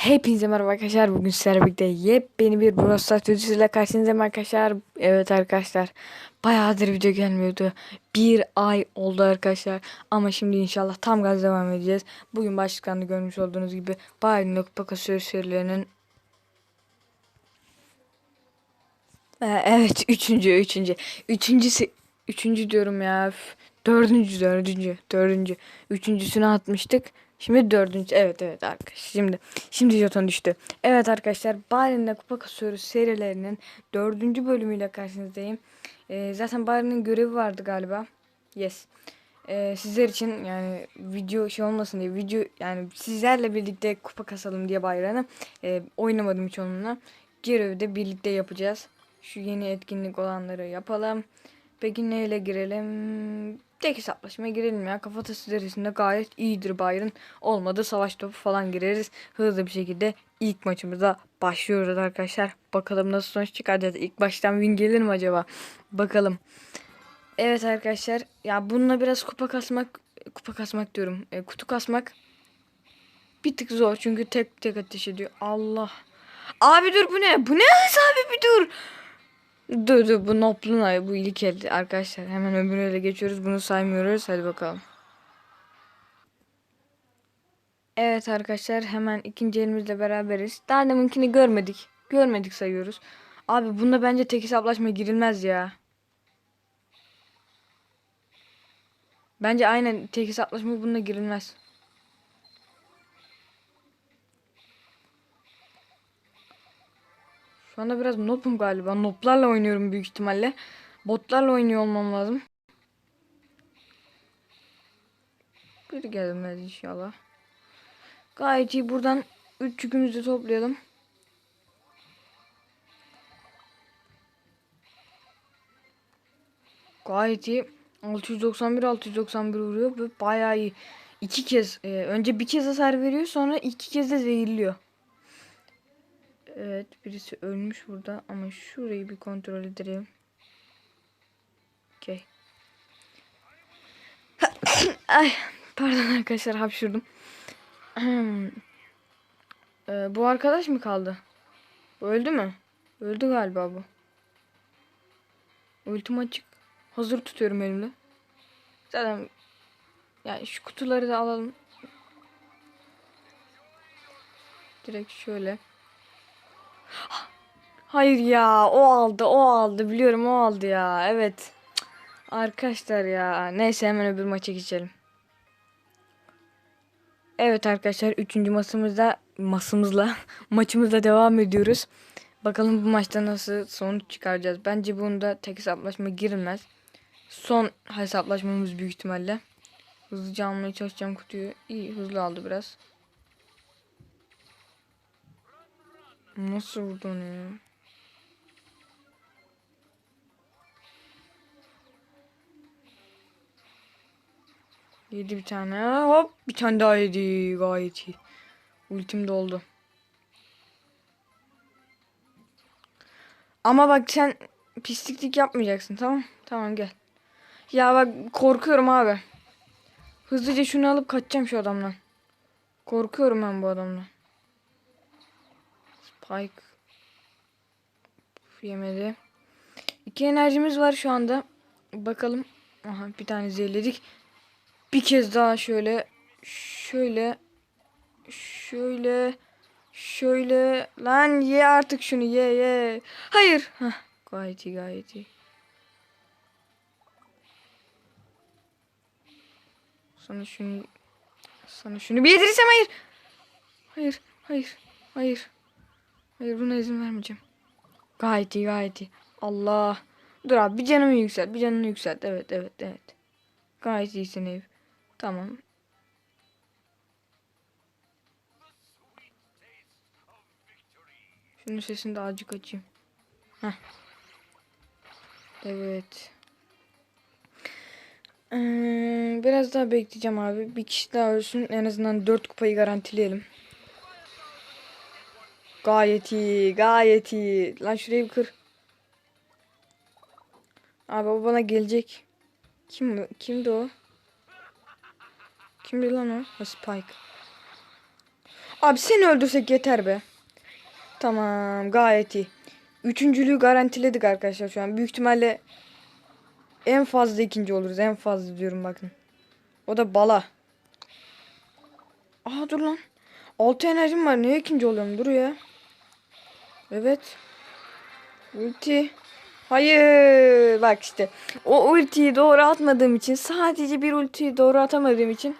Hepinize merhaba arkadaşlar. Bugün sizlerle birlikte yepyeni bir Brawl Stars videosuyla karşınızdayım arkadaşlar. Evet arkadaşlar. Bayağıdır video gelmiyordu. Bir ay oldu arkadaşlar. Ama şimdi inşallah tam gaz devam edeceğiz. Bugün başlıklarında görmüş olduğunuz gibi Bayern Kupa kasıyor serilerinin Ee, Evet, üçüncü, üçüncü. Üçüncüsü, üçüncü diyorum ya. Dördüncü, dördüncü, dördüncü. Üçüncüsünü atmıştık. Şimdi dördüncü. Evet, evet arkadaşlar. Şimdi, şimdi jeton düştü. Evet arkadaşlar, Bayern'le kupa kasıyoruz serilerinin dördüncü bölümüyle karşınızdayım. Ee, zaten Bayern'in görevi vardı galiba. Yes. Ee, sizler için yani video şey olmasın diye video yani sizlerle birlikte kupa kasalım diye Bayern'ı e, oynamadım hiç onunla. Görevi de birlikte yapacağız. Şu yeni etkinlik olanları yapalım. Peki neyle girelim? Tek hesaplaşmaya girelim ya. Kafatası derisinde gayet iyidir Bayern. Olmadı savaş topu falan gireriz. Hızlı bir şekilde ilk maçımıza başlıyoruz arkadaşlar. Bakalım nasıl sonuç çıkaracağız. İlk baştan win gelir mi acaba? Bakalım. Evet arkadaşlar. Ya bununla biraz kupa kasmak kupa kasmak diyorum. E, kutu kasmak bir tık zor çünkü tek tek ateş ediyor. Allah. Abi dur bu ne? Bu ne abi bir dur. Dur dur bu Nopluna bu ilk elde arkadaşlar. Hemen öbürüne geçiyoruz. Bunu saymıyoruz. Hadi bakalım. Evet arkadaşlar hemen ikinci elimizle beraberiz. Daha deminkini görmedik. Görmedik sayıyoruz. Abi bunda bence tek hesaplaşma girilmez ya. Bence aynen tek hesaplaşma bunda girilmez. Şu anda biraz nopum galiba. Noplarla oynuyorum büyük ihtimalle. Botlarla oynuyor olmam lazım. Bir gelmez inşallah. Gayet iyi. Buradan 3 yükümüzü toplayalım. Gayet iyi. 691 691 vuruyor ve bayağı iyi. İki kez e, önce bir kez hasar veriyor sonra iki kez de zehirliyor. Evet birisi ölmüş burada ama şurayı bir kontrol edelim. Okey. Ay pardon arkadaşlar hapşurdum. ee, bu arkadaş mı kaldı? Öldü mü? Öldü galiba bu. Ultim açık. Hazır tutuyorum elimde. Zaten yani şu kutuları da alalım. Direkt şöyle. Hayır ya o aldı o aldı biliyorum o aldı ya evet. Arkadaşlar ya neyse hemen öbür maça geçelim. Evet arkadaşlar 3. masamızda masamızla maçımızla devam ediyoruz. Bakalım bu maçta nasıl sonuç çıkaracağız. Bence bunda tek hesaplaşma girilmez. Son hesaplaşmamız büyük ihtimalle. Hızlıca almaya çalışacağım kutuyu. İyi hızlı aldı biraz. Nasıl vurdu ya? Yedi bir tane. Hop bir tane daha yedi. Gayet iyi. Ultim doldu. Ama bak sen pisliklik yapmayacaksın tamam? Tamam gel. Ya bak korkuyorum abi. Hızlıca şunu alıp kaçacağım şu adamdan. Korkuyorum ben bu adamdan. Spike. Uf, yemedi. İki enerjimiz var şu anda. Bakalım. Aha bir tane zehirledik. Bir kez daha şöyle. Şöyle. Şöyle. Şöyle. Lan ye artık şunu ye ye. Hayır. Heh, gayet iyi gayet iyi. Sana şunu sana şunu bir yedirirsem hayır. Hayır. Hayır. Hayır. Hayır buna izin vermeyeceğim. Gayet iyi gayet iyi. Allah. Dur abi bir canımı yükselt. Bir canını yükselt. Evet evet evet. Gayet iyisin ev. Tamam. Şunun sesini de azıcık açayım. Heh. Evet. Ee, biraz daha bekleyeceğim abi. Bir kişi daha ölsün. En azından 4 kupayı garantileyelim. Gayet iyi. Gayet iyi. Lan şurayı bir kır. Abi o bana gelecek. Kim kimdi o? Kimdi lan o? o Spike. Abi seni öldürsek yeter be. Tamam gayet iyi. Üçüncülüğü garantiledik arkadaşlar şu an. Büyük ihtimalle en fazla ikinci oluruz. En fazla diyorum bakın. O da bala. Aa dur lan. Altı enerjim var. Niye ikinci oluyorum? Dur ya. Evet. Ulti. Hayır. Bak işte. O ultiyi doğru atmadığım için sadece bir ultiyi doğru atamadığım için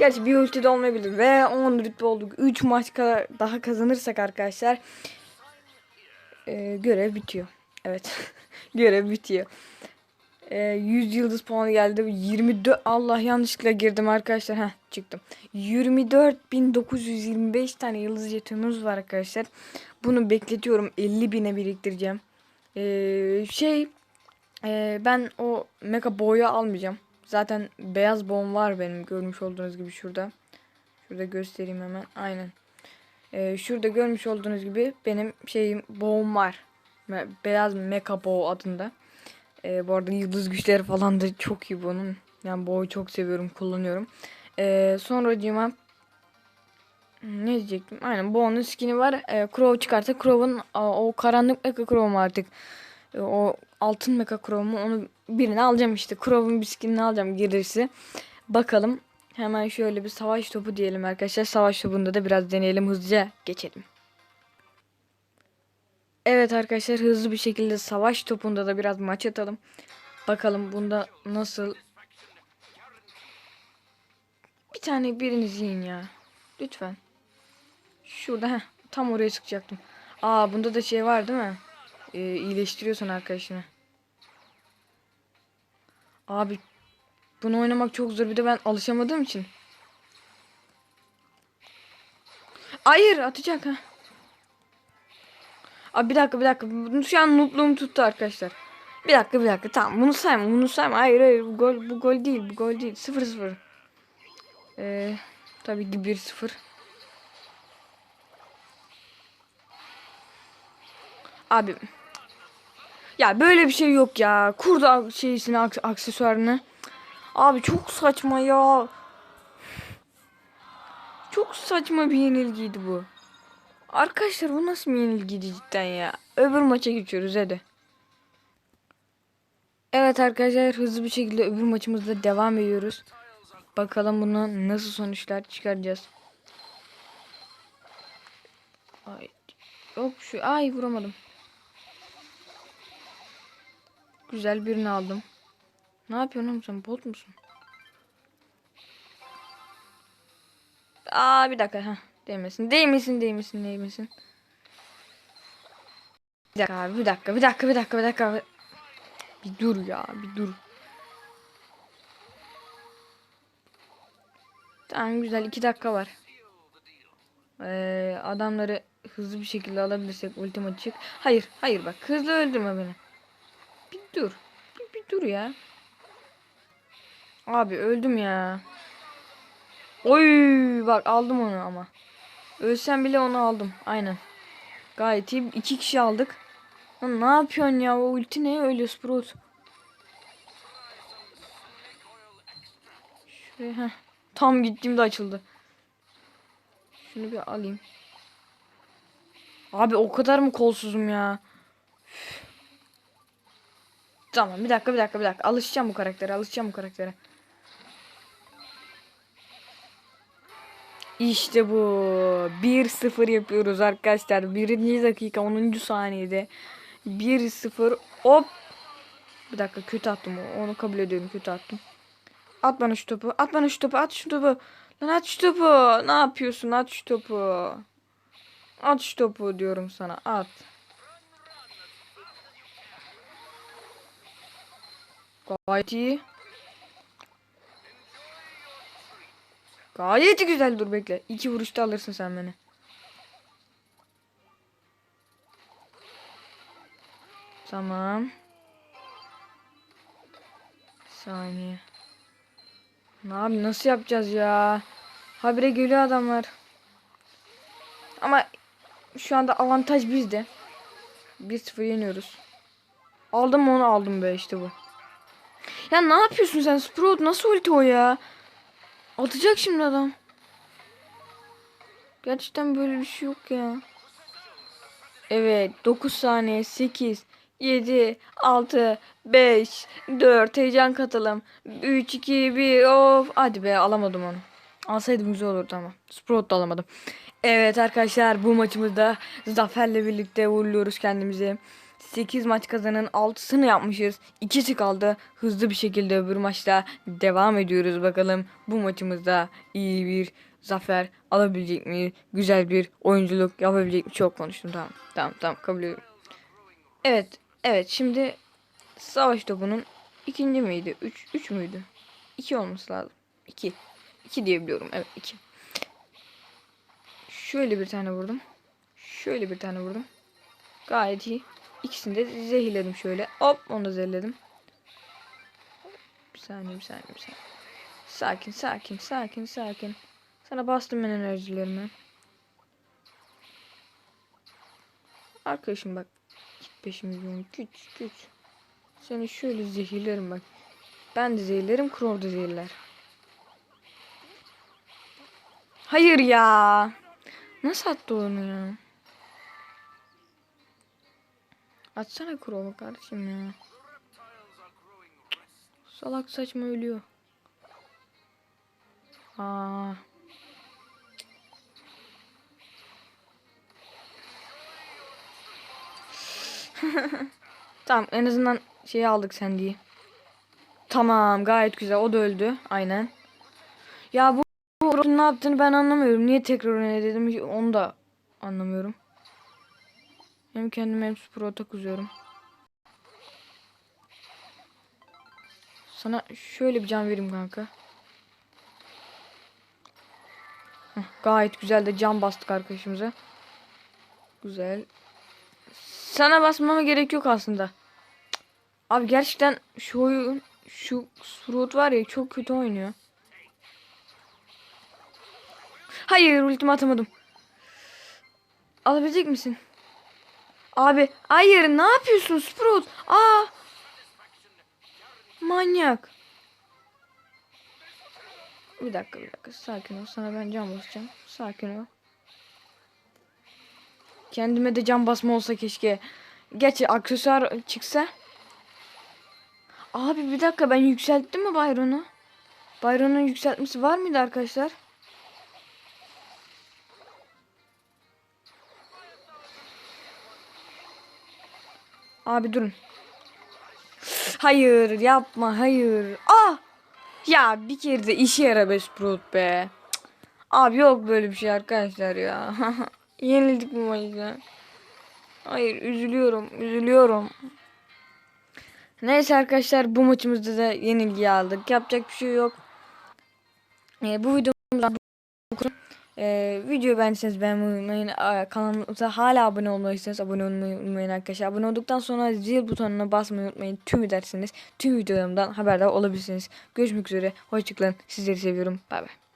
Gerçi bir ulti de olmayabilir ve 10 rütbe olduk. 3 maç kadar daha kazanırsak arkadaşlar e, görev bitiyor. Evet. görev bitiyor. E, 100 yıldız puanı geldi. 24 Allah yanlışlıkla girdim arkadaşlar. Heh, çıktım. 24.925 tane yıldız jetonumuz var arkadaşlar. Bunu bekletiyorum. 50 bine biriktireceğim. E, şey e, ben o mega boyu almayacağım. Zaten beyaz bom var benim görmüş olduğunuz gibi şurada. Şurada göstereyim hemen. Aynen. Ee, şurada görmüş olduğunuz gibi benim şeyim boğum var. Beyaz Mecha Bow adında. Ee, bu arada yıldız güçleri falan da çok iyi bunun. Yani boğu çok seviyorum, kullanıyorum. Ee, sonracığıma ne diyecektim? Aynen Bo'nun skin'i var. Ee, Crow çıkarsa Crow'un o karanlık Mecha Crow'um artık. Ee, o altın Mecha Crow'umu onu birini alacağım işte. Crow'un bir skinini alacağım gelirse. Bakalım. Hemen şöyle bir savaş topu diyelim arkadaşlar. Savaş topunda da biraz deneyelim. Hızlıca geçelim. Evet arkadaşlar hızlı bir şekilde savaş topunda da biraz maç atalım. Bakalım bunda nasıl... Bir tane biriniz yiyin ya. Lütfen. Şurada heh, tam oraya sıkacaktım. Aa bunda da şey var değil mi? Ee, iyileştiriyorsun arkadaşını. Abi bunu oynamak çok zor bir de ben alışamadığım için. Hayır atacak ha. Abi bir dakika bir dakika. Şu an noobluğum tuttu arkadaşlar. Bir dakika bir dakika tamam bunu sayma bunu sayma. Hayır hayır bu gol bu gol değil bu gol değil. 0-0. Ee, tabii ki 1-0. Abi ya böyle bir şey yok ya. Kurda şeysini aks- aksesuarını. Abi çok saçma ya. Çok saçma bir yenilgiydi bu. Arkadaşlar bu nasıl bir yenilgiydi cidden ya. Öbür maça geçiyoruz hadi. Evet arkadaşlar hızlı bir şekilde öbür maçımızda devam ediyoruz. Bakalım bundan nasıl sonuçlar çıkaracağız. Ay. Yok şu ay vuramadım. Güzel birini aldım. Ne yapıyorsun sen bot musun? Aa bir dakika ha değmesin değmesin değmesin değmesin. Bir dakika abi bir dakika bir dakika bir dakika bir dakika. Bir dur ya bir dur. Tamam güzel iki dakika var. Ee, adamları hızlı bir şekilde alabilirsek ultima çık. Hayır hayır bak hızlı öldürme beni. Bir dur. Bir, bir dur ya. Abi öldüm ya. Oy bak aldım onu ama. Ölsem bile onu aldım. Aynen. Gayet iyi. İki kişi aldık. Lan ne yapıyorsun ya? O ulti ne öyle Sprout? Şuraya heh. Tam gittiğimde açıldı. Şunu bir alayım. Abi o kadar mı kolsuzum ya? Üf. Tamam bir dakika bir dakika bir dakika. Alışacağım bu karaktere alışacağım bu karaktere. İşte bu. 1-0 yapıyoruz arkadaşlar. 1. dakika 10. saniyede. 1-0 hop. Bir dakika kötü attım. Onu kabul ediyorum kötü attım. At bana şu topu. At bana şu topu. At şu topu. Lan at şu topu. Ne yapıyorsun? At şu topu. At şu topu diyorum sana. At. Gayet iyi. Gayet güzel dur bekle. İki vuruşta alırsın sen beni. Tamam. Saniye. Ne abi nasıl yapacağız ya? Habire geliyor adamlar. Ama şu anda avantaj bizde. 1-0 yeniyoruz. Aldım onu aldım be işte bu. Ya ne yapıyorsun sen Sprout nasıl ulti o ya? Atacak şimdi adam. Gerçekten böyle bir şey yok ya. Evet 9 saniye 8 7 6 5 4 heyecan katalım. 3 2 1 of hadi be alamadım onu. Alsaydım güzel olurdu ama. Sprout da alamadım. Evet arkadaşlar bu maçımızda zaferle birlikte uğurluyoruz kendimizi. 8 maç kazanın 6'sını yapmışız. 2'si kaldı. Hızlı bir şekilde öbür maçta devam ediyoruz bakalım. Bu maçımızda iyi bir zafer alabilecek mi? Güzel bir oyunculuk yapabilecek mi? Çok konuştum tamam. Tamam tamam kabul ediyorum. Evet. Evet şimdi savaş topunun ikinci miydi? 3 3 müydü? 2 olması lazım. 2. 2 diyebiliyorum. Evet 2. Şöyle bir tane vurdum. Şöyle bir tane vurdum. Gayet iyi. İkisini de zehirledim şöyle. Hop onu da zehirledim. Bir saniye bir saniye bir saniye. Sakin sakin sakin sakin. Sana bastım ben enerjilerimi. Arkadaşım bak. Git peşimden güç güç. Seni şöyle zehirlerim bak. Ben de zehirlerim Crow da zehirler. Hayır ya. Nasıl attı onu ya? Atsana Crow'u kardeşim ya. Salak saçma ölüyor. Aa. tamam en azından şeyi aldık sen diye. Tamam gayet güzel o da öldü aynen. Ya bu, bu ne yaptığını ben anlamıyorum. Niye tekrar öne dedim onu da anlamıyorum. Hem kendime hem Sprout'a kızıyorum. Sana şöyle bir can vereyim kanka. Gayet güzel de can bastık arkadaşımıza. Güzel. Sana basmama gerek yok aslında. Abi gerçekten şu oyun şu Sprout var ya çok kötü oynuyor. Hayır ultimi atamadım. Alabilecek misin? Abi hayır ne yapıyorsun Sprout? Aa! Manyak. Bir dakika bir dakika sakin ol. Sana ben cam basacağım. Sakin ol. Kendime de cam basma olsa keşke. Gerçi aksesuar çıksa. Abi bir dakika ben yükselttim mi Byron'u? Byron'un yükseltmesi var mıydı arkadaşlar? Abi durun. Hayır yapma hayır. Ah! Ya bir kere de işe yara be Sprout be. Cık. Abi yok böyle bir şey arkadaşlar ya. Yenildik bu maçta. Hayır üzülüyorum üzülüyorum. Neyse arkadaşlar bu maçımızda da yenilgi aldık. Yapacak bir şey yok. Ee, bu videomuzda ee, videoyu beğendiyseniz beğenmeyi unutmayın. Aa, Kanalımıza hala abone olmayırsanız abone olmayı unutmayın arkadaşlar. Abone olduktan sonra zil butonuna basmayı unutmayın. Tüm edersiniz. Tüm videolarımdan haberdar olabilirsiniz. Görüşmek üzere. Hoşçakalın. Sizleri seviyorum. Bay bay.